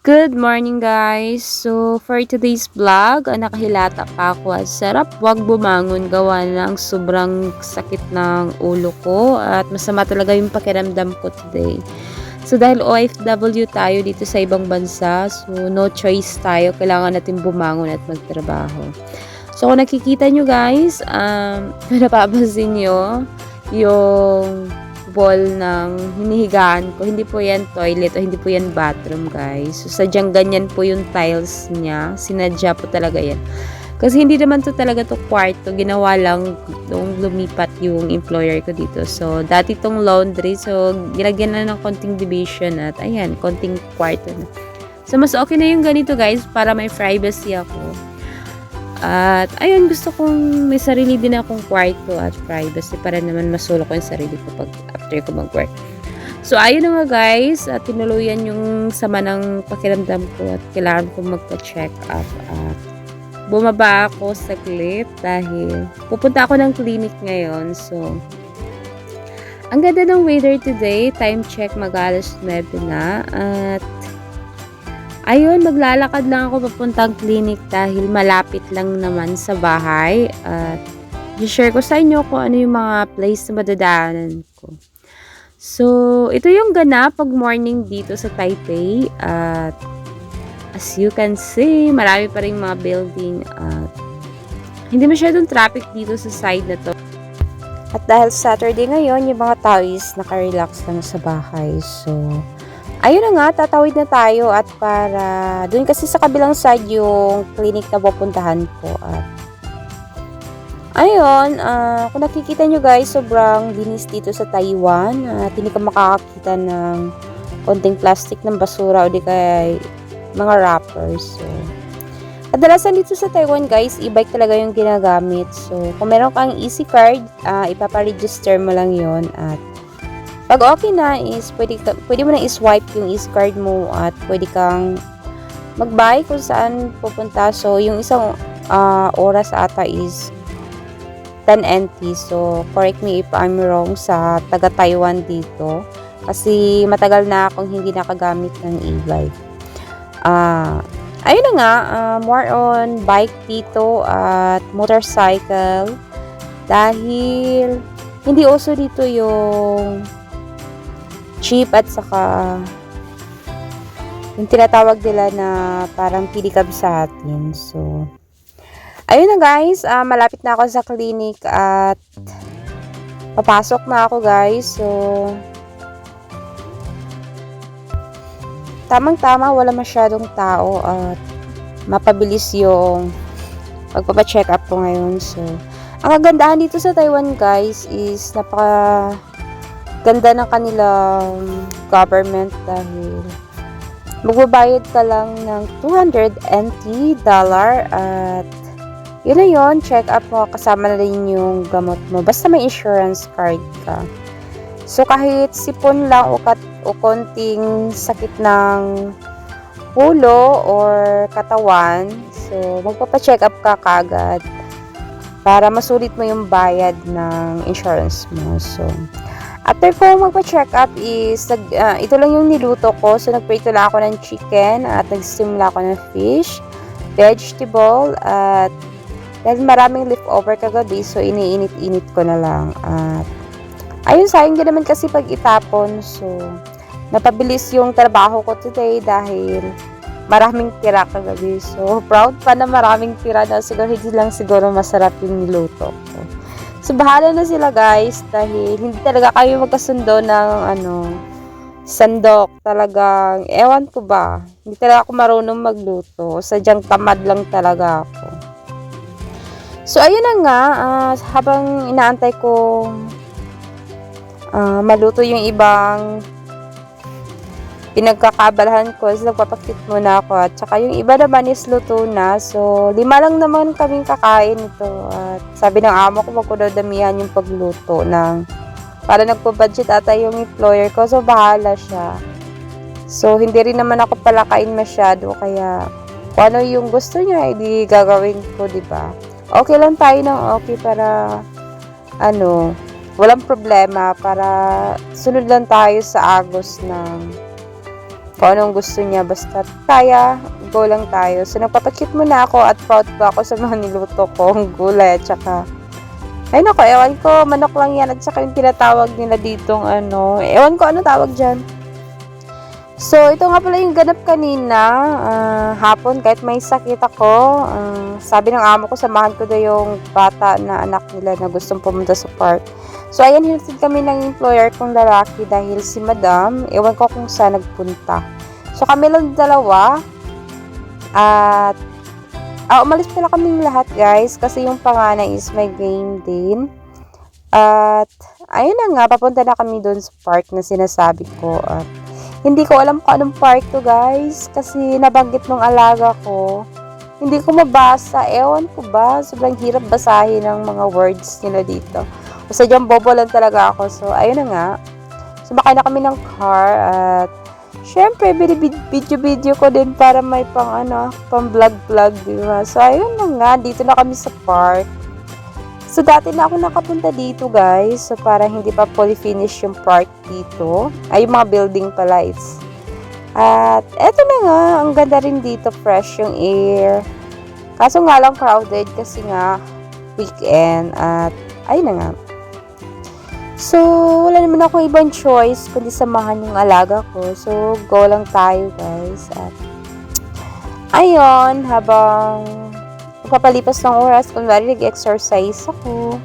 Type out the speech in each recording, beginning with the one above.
Good morning guys! So for today's vlog, ah, nakahilata pa ako at sarap wag bumangon gawa ng sobrang sakit ng ulo ko at masama talaga yung pakiramdam ko today. So dahil OFW tayo dito sa ibang bansa, so no choice tayo, kailangan natin bumangon at magtrabaho. So kung nakikita nyo guys, um, napapansin nyo, yung wall ng hinihigaan ko. Hindi po yan toilet o hindi po yan bathroom, guys. So, sadyang ganyan po yung tiles niya. Sinadya po talaga yan. Kasi hindi naman to talaga to kwarto. Ginawa lang nung lumipat yung employer ko dito. So, dati tong laundry. So, ginagyan na ng konting division at ayan, konting kwarto na. So, mas okay na yung ganito, guys, para may privacy ako. At ayun, gusto kong may sarili din akong kwarto at privacy para naman masulo ko yung sarili ko pag after ko mag-work. So ayun na nga guys, at tinuluyan yung sama ng pakiramdam ko at kailangan ko magpa-check up at bumaba ako saglit dahil pupunta ako ng clinic ngayon. So ang ganda ng weather today, time check mag-alas 9 na at Ayun, maglalakad lang ako papuntang clinic dahil malapit lang naman sa bahay. At i-share ko sa inyo kung ano yung mga place na madadaanan ko. So, ito yung ganap pag morning dito sa Taipei. At as you can see, marami pa rin mga building. At hindi masyadong traffic dito sa side na to. At dahil Saturday ngayon, yung mga tao is nakarelax lang sa bahay. So, Ayun na nga, tatawid na tayo at para doon kasi sa kabilang side yung clinic na pupuntahan ko at ayun, uh, kung nakikita nyo guys, sobrang linis dito sa Taiwan at hindi ka makakakita ng konting plastic ng basura o di kaya mga wrappers. So, kadalasan dito sa Taiwan guys, e-bike talaga yung ginagamit. So, kung meron kang easy card, uh, ipaparegister mo lang yon at pag okay na is pwede, ka, pwede mo na i-swipe yung e-card mo at pwede kang mag-buy kung saan pupunta. So, yung isang uh, oras ata is 10 NT. So, correct me if I'm wrong sa taga-Taiwan dito. Kasi matagal na akong hindi nakagamit ng e-bike. Uh, ayun na nga, uh, more on bike dito at motorcycle. Dahil hindi also dito yung cheap at saka yung tinatawag nila na parang pilikab sa atin. So, ayun na guys, uh, malapit na ako sa clinic at papasok na ako guys. So, tamang-tama, wala masyadong tao at mapabilis yung pagpapacheck up ko ngayon. So, ang kagandahan dito sa Taiwan guys is napaka ganda ng kanilang government dahil magbabayad ka lang ng 200 NT dollar at yun na yun, check up mo, kasama na rin yung gamot mo. Basta may insurance card ka. So, kahit sipon lang o, kat, o konting sakit ng ulo or katawan, so, magpapacheck up ka kagad para masulit mo yung bayad ng insurance mo. So, After ko magpa-check up is, nag, uh, ito lang yung niluto ko. So, nagprito lang ako ng chicken at nag-steam lang ako ng fish, vegetable, at dahil maraming leftover kagabi, so iniinit-init ko na lang. At ayun, sayang din naman kasi pag itapon. So, napabilis yung trabaho ko today dahil maraming tira kagabi. So, proud pa na maraming tira na siguro hindi lang siguro masarap yung niluto ko. So, bahala na sila guys dahil hindi talaga kayo magkasundo ng ano, sandok. Talagang, ewan ko ba, hindi talaga ako marunong magluto. Sadyang tamad lang talaga ako. So, ayun na nga, uh, habang inaantay ko uh, maluto yung ibang pinagkakabalahan ko is nagpapakit muna ako. At saka yung iba naman is luto na. So lima lang naman kaming kakain ito at sabi ng amo ko wag yung pagluto ng para nagpo-budget ata yung employer ko. So bahala siya. So hindi rin naman ako palakain masyado. Kaya kung ano yung gusto niya hindi gagawin ko di ba? Okay lang tayo ng okay para ano walang problema. Para sunod lang tayo sa agos ng kung anong gusto niya. Basta kaya, go lang tayo. So, nagpapakit muna ako at proud pa ako sa mga niluto ko. Ang gulay at saka ay nako, ewan ko, manok lang yan at saka yung tinatawag nila ditong ano, ewan ko ano tawag dyan. So, ito nga pala yung ganap kanina, ah, hapon, kahit may sakit ako, ah, sabi ng amo ko, samahan ko daw yung bata na anak nila na gustong pumunta sa park. So, ayan, hinatid kami ng employer kong lalaki dahil si madam, ewan ko kung saan nagpunta. So, kami lang dalawa, at Ah, umalis pala kaming lahat guys kasi yung panganay is may game din. At ayun na nga, papunta na kami doon sa park na sinasabi ko. At hindi ko alam kung anong park to guys kasi nabanggit ng alaga ko. Hindi ko mabasa. Ewan ko ba? Sobrang hirap basahin ng mga words nila dito. O sadyang bobo lang talaga ako. So, ayun na nga. Sumakay na kami ng car at Siyempre, video-video ko din para may pang ano, pang vlog-vlog, di ba? So, ayun na nga, dito na kami sa park. So, dati na ako nakapunta dito, guys. So, para hindi pa fully finish yung park dito. Ay, yung mga building pala, it's... At, eto na nga, ang ganda rin dito, fresh yung air. Kaso nga lang crowded kasi nga weekend. At, ayun na nga. So, wala naman ako ibang choice kundi samahan yung alaga ko. So, go lang tayo guys. At, ayun, habang magpapalipas ng oras, kunwari nag-exercise ako.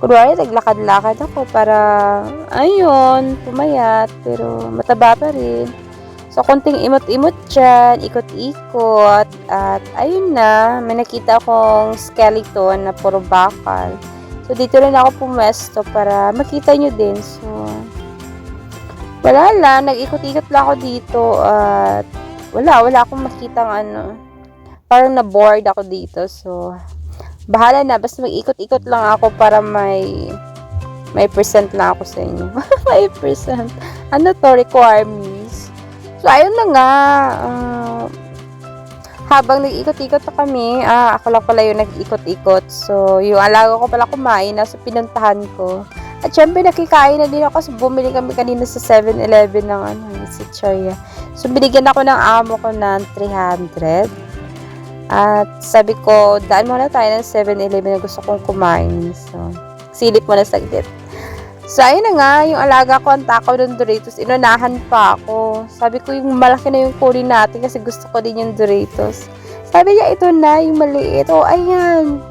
Kunwari naglakad-lakad ako para, ayun, pumayat. Pero mataba pa rin. So, konting imot-imot dyan, ikot-ikot. At, ayun na, may nakita akong skeleton na puro bakal. So, dito rin ako pumesto para makita nyo din. So, wala lang. Nag-ikot-ikot lang ako dito at wala, wala akong makita ng ano. Parang na-bored ako dito. So, bahala na. Basta mag-ikot-ikot lang ako para may may percent lang ako sa inyo. may percent. Ano to? Requirements. So, ayun na nga. Uh, habang nag-ikot-ikot na kami, ah, ako lang pala yung nag-ikot-ikot. So, yung alaga ko pala kumain, nasa pinuntahan ko. At syempre, nakikain na din ako. So, bumili kami kanina sa 7-Eleven ng ano, si Charia. So, binigyan ako ng amo ko ng 300. At sabi ko, daan muna tayo ng 7-Eleven na gusto kong kumain. So, silip mo na saglit. So, ayun na nga, yung alaga ko ang takaw ng Doritos, inunahan pa ako. Sabi ko, yung malaki na yung kunin natin kasi gusto ko din yung Doritos. Sabi niya, ito na, yung maliit. Oh, ayan.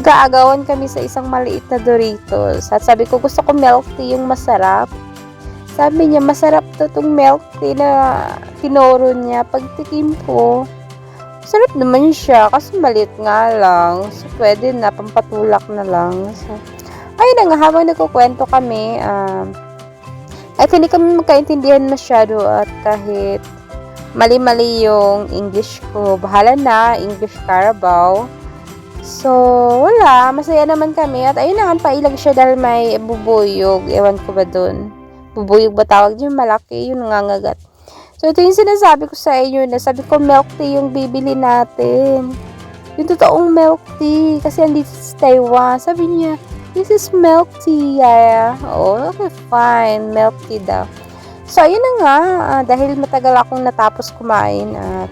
Nag-aagawan kami sa isang maliit na Doritos. At sabi ko, gusto ko milk tea yung masarap. Sabi niya, masarap to tong milk tea na tinoro niya. Pagtikim ko, sarap naman siya kasi maliit nga lang. So, pwede na, pampatulak na lang. So, ayun na nga, habang nagkukwento kami, um, at hindi kami magkaintindihan masyado at kahit mali-mali yung English ko, bahala na, English Carabao. So, wala, masaya naman kami at ayun na nga, pailag siya dahil may bubuyog, ewan ko ba dun. Bubuyog ba tawag yun? Malaki, yun nangangagat. So, ito yung sinasabi ko sa inyo na sabi ko milk tea yung bibili natin. Yung totoong milk tea. Kasi andito sa Taiwan. Sabi niya, This is milk tea, Yaya. Oh, okay, fine. Milk tea daw. So, ayun na nga. Uh, dahil matagal akong natapos kumain at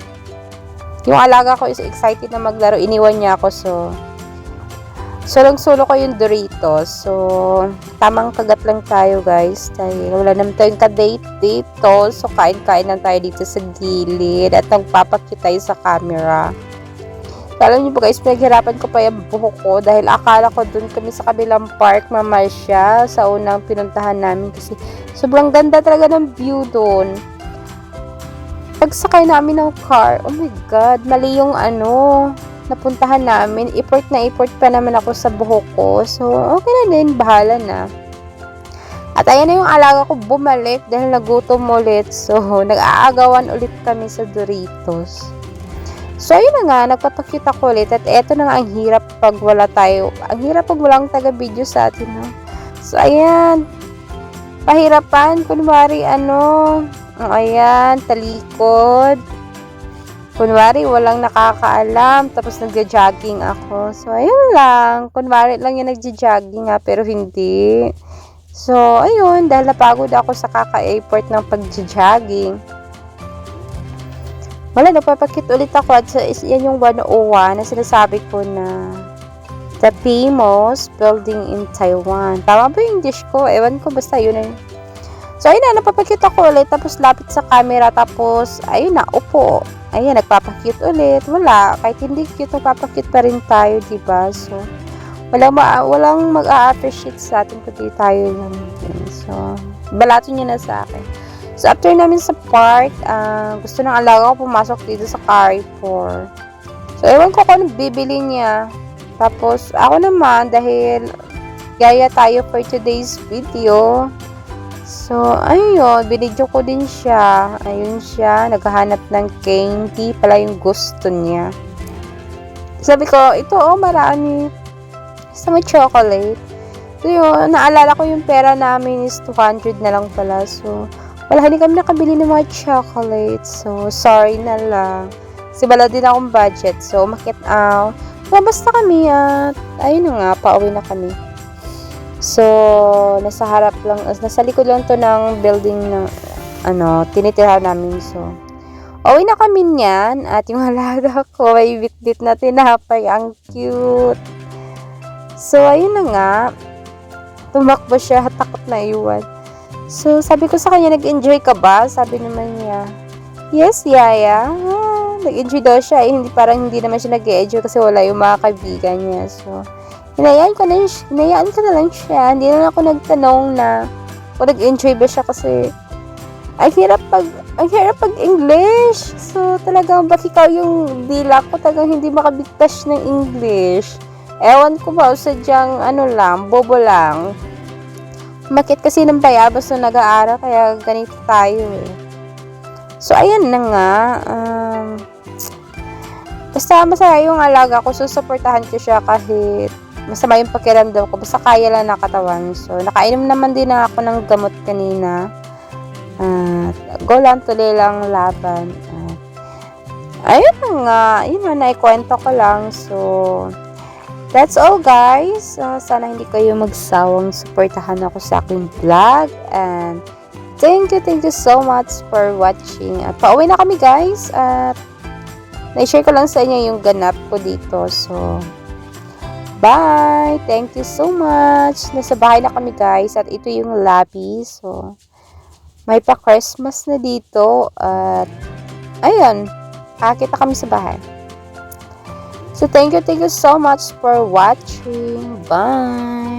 yung alaga ko is excited na maglaro. Iniwan niya ako. So, sulong-sulo ko yung Doritos. So, tamang kagat lang tayo, guys. Dahil wala naman tayong ka-date dito. So, kain-kain lang tayo dito sa gilid. At nagpapakita tayo sa camera. Alam niyo po guys, pinaghirapan ko pa yung buhok ko dahil akala ko dun kami sa kabilang park mamasya sa unang pinuntahan namin kasi sobrang ganda talaga ng view doon. Pagsakay namin ng car, oh my god, mali yung ano, napuntahan namin. Import na import pa naman ako sa buhok ko. So, okay na din, bahala na. At ayan na yung alaga ko bumalik dahil nagutom ulit. So, nag-aagawan ulit kami sa Doritos. So, ayun na nga, nagpapakita ko ulit. At eto na nga, ang hirap pag wala tayo. Ang hirap pag walang taga-video sa atin, no? So, ayan. Pahirapan. Kunwari, ano, ayan, talikod. Kunwari, walang nakakaalam. Tapos, nagja-jogging ako. So, ayun lang. Kunwari lang yung nagja-jogging nga, pero hindi. So, ayun, dahil napagod ako sa kaka-airport ng pag-jogging. Wala, nagpapakit ulit ako at yan yung 101 na sinasabi ko na the famous building in Taiwan. Tama ba yung English ko? Ewan ko, basta yun na yun. So, ayun na, napapakit ako ulit. Tapos, lapit sa camera. Tapos, ayun na, upo. Ayun, nagpapakit ulit. Wala. Kahit hindi cute, nagpapakit pa rin tayo, diba? So, walang, ma- walang mag-a-appreciate sa atin kundi tayo lang. So, balato niya na sa akin. So, after namin sa park, ah, gusto ng alaga ko pumasok dito sa Carrefour. So, ewan ko kung bibili niya. Tapos, ako naman, dahil gaya tayo for today's video. So, ayun, binidyo ko din siya. Ayun siya, naghahanap ng candy. Pala yung gusto niya. Sabi ko, ito oh, marami. Gusto mo chocolate? So, yun, naalala ko yung pera namin is 200 na lang pala. So, wala, hindi kami nakabili ng mga chocolates. So, sorry na lang. Kasi wala din akong budget. So, umakit out. Basta kami at ayun nga, pauwi na kami. So, nasa harap lang, nasa likod lang to ng building na, ano, tinitirahan namin. So, uwi na kami niyan at yung halaga ko ay bitbit na tinapay. Ang cute. So, ayun na nga. Tumakbo siya, takot na iwan. So, sabi ko sa kanya, nag-enjoy ka ba? Sabi naman niya, yes, yaya. Ah, nag-enjoy daw siya. Eh, hindi, parang hindi naman siya nag-enjoy kasi wala yung mga kaibigan niya. So, hinayaan ko na, hinayaan ko na lang siya. Hindi na ako nagtanong na kung nag-enjoy ba siya kasi ang hirap pag ang hirap pag English. So, talagang bak ikaw yung dila ko, talagang hindi makabigtas ng English. Ewan ko ba, sadyang ano lang, bobo lang. Bakit kasi ng bayabas na nag-aaral, kaya ganito tayo eh. So, ayan na nga. Um, basta masaya yung alaga ko, susuportahan ko siya kahit masama yung pakiramdam ko. Basta kaya lang nakatawan. So, nakainom naman din ako ng gamot kanina. At go lang tuloy lang laban. At, ayun na nga. Yun na, naikwento ko lang. So, That's all guys. Uh, sana hindi kayo magsawang suportahan ako sa aking vlog. And thank you, thank you so much for watching. At pauwi na kami guys. At na-share ko lang sa inyo yung ganap ko dito. So, bye! Thank you so much. Nasa bahay na kami guys. At ito yung lobby. So, may pa-Christmas na dito. At, ayun. Kakita kami sa bahay. So, thank you, thank you so much for watching. Bye!